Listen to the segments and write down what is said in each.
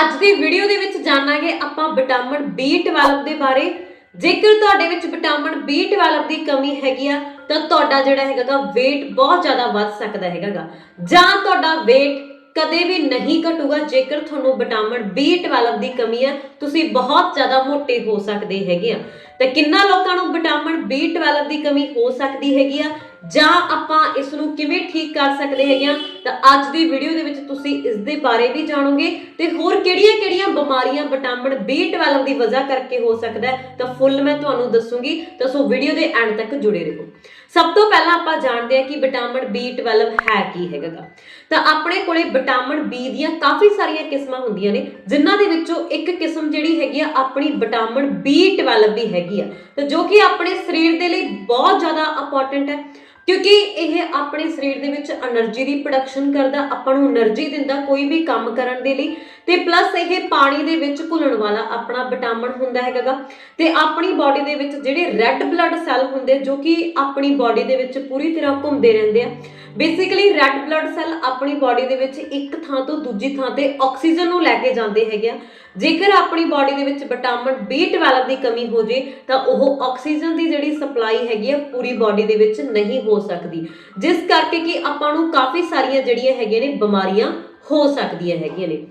ਅੱਜ ਦੀ ਵੀਡੀਓ ਦੇ ਵਿੱਚ ਜਾਣਾਂਗੇ ਆਪਾਂ ਵਿਟਾਮਿਨ B12 ਦੇ ਬਾਰੇ। ਜੇਕਰ ਤੁਹਾਡੇ ਵਿੱਚ ਵਿਟਾਮਿਨ B12 ਦੀ ਕਮੀ ਹੈਗੀ ਆ, ਤਾਂ ਤੁਹਾਡਾ ਜਿਹੜਾ ਹੈਗਾਗਾ weight ਬਹੁਤ ਜ਼ਿਆਦਾ ਵੱਧ ਸਕਦਾ ਹੈਗਾਗਾ ਜਾਂ ਤੁਹਾਡਾ weight ਕਦੇ ਵੀ ਨਹੀਂ ਘਟੂਗਾ, ਜੇਕਰ ਤੁਹਾਨੂੰ ਵਿਟਾਮਿਨ B12 ਦੀ ਕਮੀ ਹੈ ਤੁਸੀਂ ਬਹੁਤ ਜ਼ਿਆਦਾ ਮੋਟੇ ਹੋ ਸਕਦੇ ਹੈਗੇ ਆ। ਤਾਂ ਕਿੰਨਾ ਲੋਕਾਂ ਨੂੰ ਵਿਟਾਮਿਨ B12 ਦੀ ਕਮੀ ਹੋ ਸਕਦੀ ਹੈਗੀ ਆ? ਜਾਂ ਆਪਾਂ ਇਸ ਨੂੰ ਕਿਵੇਂ ਠੀਕ ਕਰ ਸਕਦੇ ਹੈਗੇ ਆ ਤਾਂ ਅੱਜ ਦੀ ਵੀਡੀਓ ਦੇ ਵਿੱਚ ਤੁਸੀਂ ਇਸ ਦੇ ਬਾਰੇ ਵੀ ਜਾਣੋਗੇ ਤੇ ਹੋਰ ਕਿਹੜੀਆਂ-ਕਿਹੜੀਆਂ ਬਿਮਾਰੀਆਂ ਵਿਟਾਮਿਨ B12 ਦੀ ਵਜ੍ਹਾ ਕਰਕੇ ਹੋ ਸਕਦਾ ਤਾਂ ਫੁੱਲ ਮੈਂ ਤੁਹਾਨੂੰ ਦੱਸੂਗੀ। ਤਾਂ ਸੋ ਵੀਡੀਓ ਦੇ ਐਂਡ ਤੱਕ ਜੁੜੇ ਰਹੋ। ਸਭ ਤੋਂ ਪਹਿਲਾਂ ਆਪਾਂ ਜਾਣਦੇ ਹਾਂ ਕਿ ਵਿਟਾਮਿਨ B12 ਹੈ ਕੀ ਹੈਗਾ। ਤਾਂ ਆਪਣੇ ਕੋਲੇ ਵਿਟਾਮਿਨ B ਦੀਆਂ ਕਾਫੀ ਸਾਰੀਆਂ ਕਿਸਮਾਂ ਹੁੰਦੀਆਂ ਨੇ, ਜਿਨ੍ਹਾਂ ਦੇ ਵਿੱਚੋਂ ਇੱਕ ਕਿਸਮ ਜਿਹੜੀ ਹੈਗੀ ਆ, ਆਪਣੀ ਵਿਟਾਮਿਨ B12 ਵੀ ਹੈਗੀ ਆ। ਤਾਂ ਜੋ ਕਿ ਆਪਣੇ ਸਰੀਰ ਦੇ ਲਈ ਬਹੁਤ ਜ਼ਿਆਦਾ ਇੰਪੋਰਟੈਂਟ ਹੈ। ਕਿਉਂਕਿ ਇਹ ਆਪਣੇ ਸਰੀਰ ਦੇ ਵਿੱਚ એનર્ਜੀ ਦੀ ਪ੍ਰੋਡਕਸ਼ਨ ਕਰਦਾ, ਆਪਾਂ ਨੂੰ એનર્ਜੀ ਦਿੰਦਾ ਕੋਈ ਵੀ ਕੰਮ ਕਰਨ ਦੇ ਲਈ। ਤੇ ਪਲੱਸ ਇਹ ਪਾਣੀ ਦੇ ਵਿੱਚ ਘੁਲਣ ਵਾਲਾ ਆਪਣਾ ਵਿਟਾਮਿਨ ਹੁੰਦਾ ਹੈਗਾ ਤੇ ਆਪਣੀ ਬਾਡੀ ਦੇ ਵਿੱਚ ਜਿਹੜੇ ਰੈੱਡ ਬਲੱਡ ਸੈੱਲ ਹੁੰਦੇ ਜੋ ਕਿ ਆਪਣੀ ਬਾਡੀ ਦੇ ਵਿੱਚ ਪੂਰੀ ਤਰ੍ਹਾਂ ਘੁੰਮਦੇ ਰਹਿੰਦੇ ਆ। ਬੇਸਿਕਲੀ ਰੈੱਡ ਬਲੱਡ ਸੈੱਲ ਆਪਣੀ ਬਾਡੀ ਦੇ ਵਿੱਚ ਇੱਕ ਥਾਂ ਤੋਂ ਦੂਜੀ ਥਾਂ ਤੇ ਆਕਸੀਜਨ ਨੂੰ ਲੈ ਕੇ ਜਾਂਦੇ ਹੈਗੇ ਆ। ਜੇਕਰ ਆਪਣੀ ਬਾਡੀ ਦੇ ਵਿੱਚ ਵਿਟਾਮਿਨ B12 ਦੀ ਕਮੀ ਹੋ ਜੇ, ਤਾਂ ਉਹ ਆਕਸੀਜਨ ਦੀ ਜਿਹੜੀ ਸਪਲਾਈ ਹੈਗੀ ਆ, ਪੂਰੀ ਬਾਡੀ ਦੇ ਵਿੱਚ ਨਹੀਂ ਹੋ ਸਕਦੀ। ਜਿਸ ਕਰਕੇ ਕਿ ਆਪਾਂ ਨੂੰ ਕਾਫੀ ਸਾਰੀਆਂ ਜਿਹੜੀਆਂ ਹੈਗੀਆਂ ਨੇ ਬਿਮਾਰੀਆਂ ਹੋ ਸਕਦੀਆਂ ਹੈਗੀਆਂ ਨੇ।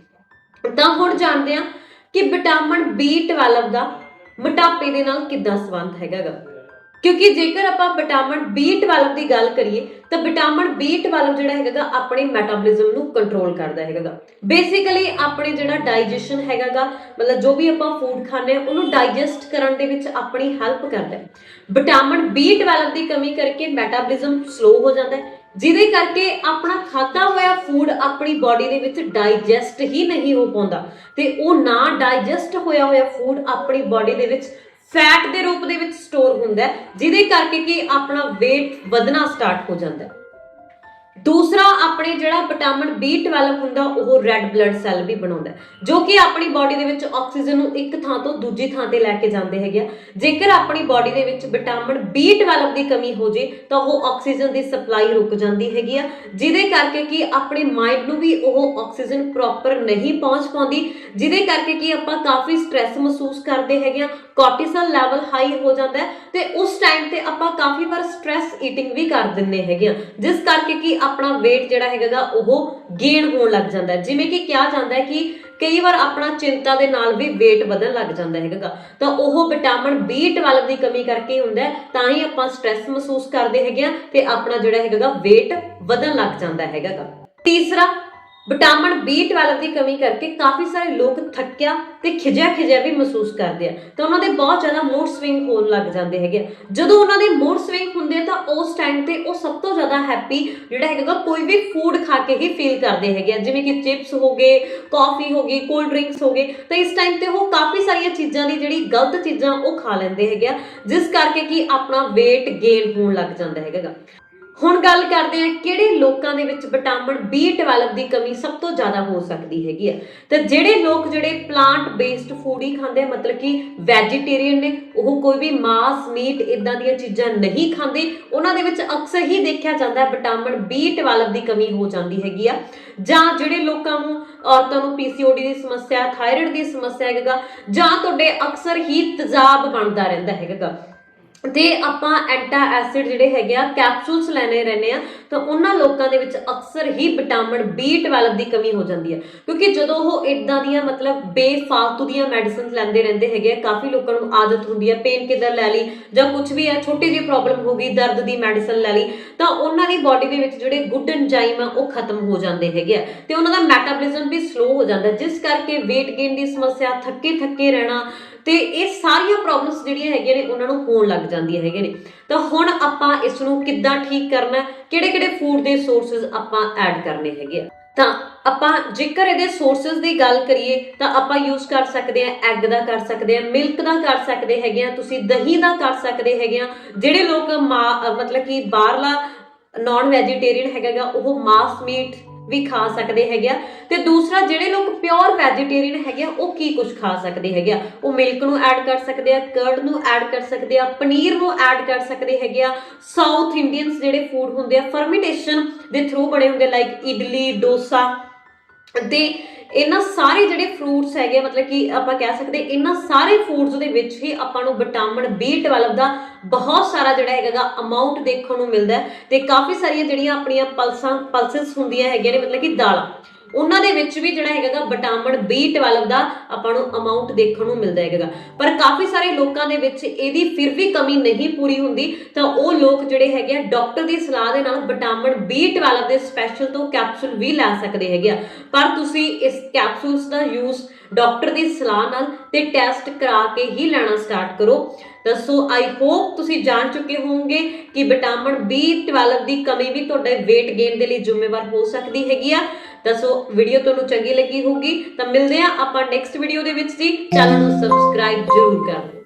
ਤਾਂ ਹੁਣ ਜਾਣਦੇ ਆ ਕਿ ਵਿਟਾਮਿਨ B12 ਦਾ ਮੋਟਾਪੇ ਦੇ ਨਾਲ ਕਿੱਦਾਂ ਸੰਬੰਧ ਹੈਗਾਗਾ। ਕਿਉਂਕਿ ਜੇਕਰ ਆਪਾਂ ਵਿਟਾਮਿਨ B12 ਦੀ ਗੱਲ ਕਰੀਏ, ਤਾਂ ਵਿਟਾਮਿਨ B12 ਜਿਹੜਾ ਹੈਗਾਗਾ, ਆਪਣੇ ਮੈਟਾਬੋਲਿਜ਼ਮ ਨੂੰ ਕੰਟਰੋਲ ਕਰਦਾ ਹੈਗਾਗਾ। ਬੇਸਿਕਲੀ ਆਪਣੇ ਜਿਹੜਾ ਡਾਈਜੈਸ਼ਨ ਹੈਗਾਗਾ, ਮਤਲਬ ਜੋ ਵੀ ਆਪਾਂ ਫੂਡ ਖਾਂਦੇ ਆ ਉਹਨੂੰ ਡਾਈਜੈਸਟ ਕਰਨ ਦੇ ਵਿੱਚ ਆਪਣੀ ਹੈਲਪ ਕਰਦਾ ਹੈ। ਵਿਟਾਮਿਨ B12 ਦੀ ਕਮੀ ਕਰਕੇ ਮੈਟਾਬੋਲਿਜ਼ਮ ਸਲੋ ਹੋ ਜਾਂਦਾ ਹੈ। ਜਿਹਦੇ ਕਰਕੇ ਆਪਣਾ ਖਾਧਾ ਹੋਇਆ ਫੂਡ ਆਪਣੀ ਬਾਡੀ ਦੇ ਵਿੱਚ ਡਾਈਜੈਸਟ ਹੀ ਨਹੀਂ ਹੋ ਪਾਉਂਦਾ। ਤੇ ਉਹ ਨਾ ਡਾਈਜੈਸਟ ਹੋਇਆ ਹੋਇਆ ਫੂਡ ਆਪਣੀ ਬਾਡੀ ਦੇ ਵਿੱਚ ਫੈਟ ਦੇ ਰੂਪ ਦੇ ਵਿੱਚ ਸਟੋਰ ਹੁੰਦਾ ਜਿਹਦੇ ਕਰਕੇ ਕਿ ਆਪਣਾ weight ਵਧਣਾ ਸਟਾਰਟ ਹੋ ਜਾਂਦਾ ਹੈ। ਦੂਸਰਾ ਆਪਣੇ ਜਿਹੜਾ ਵਿਟਾਮਿਨ B12 ਹੁੰਦਾ, ਉਹ ਰੈੱਡ ਬਲੱਡ ਸੈੱਲ ਵੀ ਬਣਾਉਂਦਾ ਜੋ ਕਿ ਆਪਣੀ ਬਾਡੀ ਦੇ ਵਿੱਚ ਆਕਸੀਜਨ ਨੂੰ ਇੱਕ ਥਾਂ ਤੋਂ ਦੂਜੀ ਥਾਂ ਤੇ ਲੈ ਕੇ ਜਾਂਦੇ ਹੈਗੇ ਆ। ਜੇਕਰ ਆਪਣੀ ਬਾਡੀ ਦੇ ਵਿੱਚ ਵਿਟਾਮਿਨ B12 ਦੀ ਕਮੀ ਹੋ ਜੇ, ਤਾਂ ਉਹ ਆਕਸੀਜਨ ਦੀ ਸਪਲਾਈ ਰੁਕ ਜਾਂਦੀ ਹੈਗੀ ਆ, ਜਿਹਦੇ ਕਰਕੇ ਕਿ ਆਪਣੇ ਮਾਈਂਡ ਨੂੰ ਵੀ ਉਹ ਆਕਸੀਜਨ ਪ੍ਰੋਪਰ ਨਹੀਂ ਪਹੁੰਚ ਪਾਉਂਦੀ, ਜਿਹਦੇ ਕਰਕੇ ਕਿ ਆਪਾਂ ਕਾਫੀ ਸਟ੍ਰੈਸ ਮਹਿਸੂਸ ਕਰਦੇ ਹੈਗੇ ਆ ਕੋਰਟੀਸਲ ਲੈਵਲ ਹਾਈ ਹੋ ਜਾਂਦਾ ਹੈ, ਤੇ ਉਸ ਟਾਈਮ ਤੇ ਆਪਾਂ ਕਾਫੀ ਵਾਰ ਸਟ੍ਰੈਸ ਈਟਿੰਗ ਵੀ ਕਰ ਦਿੰਨੇ ਹੈਗੇ ਆ। ਜਿਸ ਕਰਕੇ ਕਿ ਆਪਣਾ weight ਜਿਹੜਾ ਹੈਗਾਗਾ ਉਹ ਗੇਨ ਹੋਣ ਲੱਗ ਜਾਂਦਾ ਹੈ। ਜਿਵੇਂ ਕਿ ਕਿਹਾ ਜਾਂਦਾ ਹੈ ਕਿ ਕਈ ਵਾਰ ਆਪਣਾ ਚਿੰਤਾ ਦੇ ਨਾਲ ਵੀ weight ਵਧਣ ਲੱਗ ਜਾਂਦਾ ਹੈਗਾ ਤਾਂ ਉਹ ਵਿਟਾਮਿਨ B12 ਦੀ ਕਮੀ ਕਰਕੇ ਹੁੰਦਾ ਤਾਂ ਹੀ ਆਪਾਂ ਸਟ੍ਰੈਸ ਮਹਿਸੂਸ ਕਰਦੇ ਹੈਗੇ ਆ ਤੇ ਆਪਣਾ ਜਿਹੜਾ ਹੈਗਾ weight ਵਧਣ ਲੱਗ ਜਾਂਦਾ ਹੈਗਾ ਤੀਸਰਾ ਵਿਟਾਮਿਨ B12 ਦੀ ਕਮੀ ਕਰਕੇ ਕਾਫੀ ਸਾਰੇ ਲੋਕ ਥੱਕਿਆ ਤੇ ਖਿਜਿਆ ਖਿਜਿਆ ਵੀ ਮਹਿਸੂਸ ਕਰਦੇ ਆ। ਤਾਂ ਉਹਨਾਂ ਦੇ ਬਹੁਤ ਜ਼ਿਆਦਾ ਮੂਡ ਸਵਿੰਗ ਹੋਣ ਲੱਗ ਜਾਂਦੇ ਹੈਗੇ ਆ। ਜਦੋਂ ਉਹਨਾਂ ਦੇ ਮੂਡ ਸਵਿੰਗ ਹੁੰਦੇ ਆ ਤਾਂ ਉਸ ਟਾਈਮ ਤੇ ਉਹ ਸਭ ਤੋਂ ਜ਼ਿਆਦਾ ਹੈਪੀ ਜਿਹੜਾ ਹੈਗਾ ਕੋਈ ਵੀ ਫੂਡ ਖਾ ਕੇ ਹੀ ਫੀਲ ਕਰਦੇ ਹੈਗੇ ਆ। ਜਿਵੇਂ ਕਿ ਚਿਪਸ ਹੋ ਗਏ ਕਾਫੀ ਹੋ ਗਈ ਕੋਲਡ ਡਰਿੰਕਸ ਹੋ ਗਏ, ਤਾਂ ਇਸ ਟਾਈਮ ਤੇ ਉਹ ਕਾਫੀ ਸਾਰੀਆਂ ਚੀਜ਼ਾਂ ਦੀ ਜਿਹੜੀ ਗਲਤ ਚੀਜ਼ਾਂ ਉਹ ਖਾ ਲੈਂਦੇ ਹੈਗੇ ਆ, ਜਿਸ ਕਰਕੇ ਕਿ ਆਪਣਾ weight gain ਹੋਣ ਲੱਗ ਜਾਂਦਾ ਹੈਗਾ ਹੁਣ ਗੱਲ ਕਰਦੇ ਹਾਂ ਕਿਹੜੇ ਲੋਕਾਂ ਦੇ ਵਿੱਚ ਵਿਟਾਮਿਨ B12 ਦੀ ਕਮੀ ਸਭ ਤੋਂ ਜ਼ਿਆਦਾ ਹੋ ਸਕਦੀ ਹੈਗੀ ਆ। ਤਾਂ ਜਿਹੜੇ ਲੋਕ ਜਿਹੜੇ ਪਲਾਂਟ ਬੇਸਡ ਫੂਡ ਹੀ ਖਾਂਦੇ ਮਤਲਬ ਕਿ ਵੈਜੀਟੇਰੀਅਨ ਨੇ, ਉਹ ਕੋਈ ਵੀ ਮਾਸ, ਮੀਟ ਇਦਾਂ ਦੀਆਂ ਚੀਜ਼ਾਂ ਨਹੀਂ ਖਾਂਦੇ, ਉਹਨਾਂ ਦੇ ਵਿੱਚ ਅਕਸਰ ਹੀ ਦੇਖਿਆ ਜਾਂਦਾ ਹੈ ਵਿਟਾਮਿਨ B12 ਦੀ ਕਮੀ ਹੋ ਜਾਂਦੀ ਹੈਗੀ ਆ। ਜਾਂ ਜਿਹੜੇ ਲੋਕਾਂ ਨੂੰ, ਔਰਤਾਂ ਨੂੰ PCOD ਦੀ ਸਮੱਸਿਆ ਥਾਇਰਾਇਡ ਦੀ ਸਮੱਸਿਆ ਹੈਗਾ ਜਾਂ ਤੁਹਾਡੇ ਅਕਸਰ ਹੀ ਤੇਜ਼ਾਬ ਬਣਦਾ ਰਹਿੰਦਾ ਹੈਗਾ ਤੇ ਆਪਾਂ ਐਂਟਾ ਐਸਿਡ ਜਿਹੜੇ ਹੈਗੇ ਆ, ਕੈਪਸੂਲਸ ਲੈਣੇ ਰਹਿੰਦੇ ਆ, ਤਾਂ ਉਹਨਾਂ ਲੋਕਾਂ ਦੇ ਵਿੱਚ ਅਕਸਰ ਹੀ ਵਿਟਾਮਿਨ B12 ਦੀ ਕਮੀ ਹੋ ਜਾਂਦੀ ਹੈ ਕਿਉਂਕਿ ਜਦੋਂ ਉਹ ਇਦਾਂ ਦੀਆਂ ਮਤਲਬ ਬੇਫਾਲਤੂ ਦੀਆਂ ਮੈਡੀਸਿਨਸ ਲੈਂਦੇ ਰਹਿੰਦੇ ਹੈਗੇ ਆ, ਕਾਫੀ ਲੋਕਾਂ ਨੂੰ ਆਦਤ ਹੁੰਦੀ ਹੈ ਪੇਨ ਕਿਲਰ ਲੈ ਲਈ, ਜਾਂ ਕੁਝ ਵੀ ਹੈ ਛੋਟੀ ਜਿਹੀ ਪ੍ਰੋਬਲਮ ਹੋ ਗਈ, ਦਰਦ ਦੀ ਮੈਡੀਸਨ ਲੈ ਲਈ, ਤਾਂ ਉਹਨਾਂ ਦੀ ਬਾਡੀ ਦੇ ਵਿੱਚ ਜਿਹੜੇ ਗੁੱਡ ਐਂਜ਼ਾਈਮ ਆ, ਉਹ ਖਤਮ ਹੋ ਜਾਂਦੇ ਹੈਗੇ ਆ। ਤੇ ਉਹਨਾਂ ਦਾ ਮੈਟਾਬੋਲਿਜ਼ਮ ਵੀ ਸਲੋ ਹੋ ਜਾਂਦਾ, ਜਿਸ ਕਰਕੇ weight gain ਦੀ ਸਮੱਸਿਆ ਥੱਕੇ ਥੱਕੇ ਰਹਿਣਾ ਤੇ ਇਹ ਸਾਰੀਆਂ ਪ੍ਰੋਬਲਮਸ ਜਿਹੜੀਆਂ ਹੈਗੀਆਂ ਨੇ, ਉਹਨਾਂ ਨੂੰ ਹੋਣ ਲੱਗ ਜਾਂਦੀਆਂ ਹੈਗੀਆਂ ਨੇ। ਤਾਂ ਹੁਣ ਆਪਾਂ ਇਸ ਨੂੰ ਕਿੱਦਾਂ ਠੀਕ ਕਰਨਾ ਕਿਹੜੇ ਕਿਹੜੇ ਫੂਡ ਦੇ ਸੋਰਸਸ ਆਪਾਂ ਐਡ ਕਰਨੇ ਹੈਗੇ ਆ। ਤਾਂ ਆਪਾਂ ਜੇਕਰ ਇਹਦੇ ਸੋਰਸਸ ਦੀ ਗੱਲ ਕਰੀਏ, ਤਾਂ ਆਪਾਂ ਯੂਜ਼ ਕਰ ਸਕਦੇ ਆ ਐਗ ਦਾ ਕਰ ਸਕਦੇ ਆ ਮਿਲਕ ਦਾ ਕਰ ਸਕਦੇ ਹੈਗੇ ਆ ਤੁਸੀਂ ਦਹੀਂ ਦਾ ਕਰ ਸਕਦੇ ਹੈਗੇ ਆ ਜਿਹੜੇ ਲੋਕ ਮਾ- ਮਤਲਬ ਕਿ ਬਾਹਰਲਾ ਨਾਨ ਵੈਜੀਟੇਰੀਅਨ ਹੈਗਾਗਾ ਉਹ ਮਾਸ ਮੀਟ ਵੀ ਖਾ ਸਕਦੇ ਹੈਗੇ ਆ। ਤੇ ਦੂਸਰਾ, ਜਿਹੜੇ ਲੋਕ ਪਿਓਰ ਵੈਜੀਟੇਰੀਅਨ ਹੈਗੇ ਆ, ਉਹ ਕੀ ਕੁਝ ਖਾ ਸਕਦੇ ਹੈਗੇ ਆ? ਉਹ ਮਿਲਕ ਨੂੰ ਐਡ ਕਰ ਸਕਦੇ ਆ ਕਰਡ ਨੂੰ ਐਡ ਕਰ ਸਕਦੇ ਆ, ਪਨੀਰ ਨੂੰ ਐਡ ਕਰ ਸਕਦੇ ਹੈਗੇ ਆ। ਸਾਊਥ ਇੰਡੀਅਨਸ ਜਿਹੜੇ ਫੂਡ ਹੁੰਦੇ ਆ ਫਰਮੈਂਟੇਸ਼ਨ ਦੇ ਥਰੂ ਬਣੇ ਹੁੰਦੇ ਲਾਈਕ ਇਡਲੀ, ਡੋਸਾ ਤੇ ਇਹਨਾਂ ਸਾਰੇ ਜਿਹੜੇ ਫਰੂਟਸ ਹੈਗੇ ਆ, ਮਤਲਬ ਕਿ ਆਪਾਂ ਕਹਿ ਸਕਦੇ ਇਹਨਾਂ ਸਾਰੇ ਫੂਡਸ ਦੇ ਵਿੱਚ ਹੀ ਆਪਾਂ ਨੂੰ ਵਿਟਾਮਿਨ B12 ਦਾ ਬਹੁਤ ਸਾਰਾ ਜਿਹੜਾ ਹੈਗਾਗਾ ਅਮਾਉਂਟ ਦੇਖਣ ਨੂੰ ਮਿਲਦਾ ਹੈ ਤੇ ਕਾਫੀ ਸਾਰੀਆਂ ਜਿਹੜੀਆਂ ਆਪਣੀਆਂ ਪਲਸਾਂ ਪਲਸਸ ਹੁੰਦੀਆਂ ਹੈਗੀਆਂ ਨੇ ਮਤਲਬ ਕਿ ਦਾਲਾਂ। ਉਹਨਾਂ ਦੇ ਵਿੱਚ ਵੀ ਜਿਹੜਾ ਹੈਗਾ ਵਿਟਾਮਿਨ B12 ਦਾ ਆਪਾਂ ਨੂੰ ਅਮਾਉਂਟ ਦੇਖਣ ਨੂੰ ਮਿਲਦਾ ਹੈਗਾ ਪਰ ਕਾਫੀ ਸਾਰੇ ਲੋਕਾਂ ਦੇ ਵਿੱਚ ਇਹਦੀ ਫਿਰ ਵੀ ਕਮੀ ਨਹੀਂ ਪੂਰੀ ਹੁੰਦੀ, ਤਾਂ ਉਹ ਲੋਕ ਜਿਹੜੇ ਹੈਗੇ ਆ ਡਾਕਟਰ ਦੀ ਸਲਾਹ ਦੇ ਨਾਲ ਵਿਟਾਮਿਨ B12 ਦੇ ਸਪੈਸ਼ਲ ਤੋਂ ਕੈਪਸੂਲ ਵੀ ਲੈ ਸਕਦੇ ਹੈਗੇ ਆ। ਪਰ ਤੁਸੀਂ ਇਸ ਕੈਪਸੂਲਸ ਦਾ ਯੂਜ਼ ਡਾਕਟਰ ਦੀ ਸਲਾਹ ਨਾਲ ਤੇ ਟੈਸਟ ਕਰਾ ਕੇ ਹੀ ਲੈਣਾ ਸਟਾਰਟ ਕਰੋ। ਦੱਸੋ ਆਈ ਹੋਪ ਤੁਸੀਂ ਜਾਣ ਚੁੱਕੇ ਹੋਵੋਗੇ ਕਿ ਵਿਟਾਮਿਨ B12 ਦੀ ਕਮੀ ਵੀ ਤੁਹਾਡੇ weight gain ਦੇ ਲਈ ਜ਼ਿੰਮੇਵਾਰ ਹੋ ਸਕਦੀ ਹੈਗੀ ਆ। ਤਾਂ ਸੋ ਵੀਡੀਓ ਤੁਹਾਨੂੰ ਚੰਗੀ ਲੱਗੀ ਹੋਊਗੀ। ਤਾਂ ਮਿਲਦੇ ਆ ਆਪਾਂ ਨੈਕਸਟ ਵੀਡੀਓ ਦੇ ਵਿੱਚ ਜੀ। ਚੈਨਲ ਨੂੰ ਸਬਸਕ੍ਰਾਈਬ ਜ਼ਰੂਰ ਕਰ ਦਿਓ।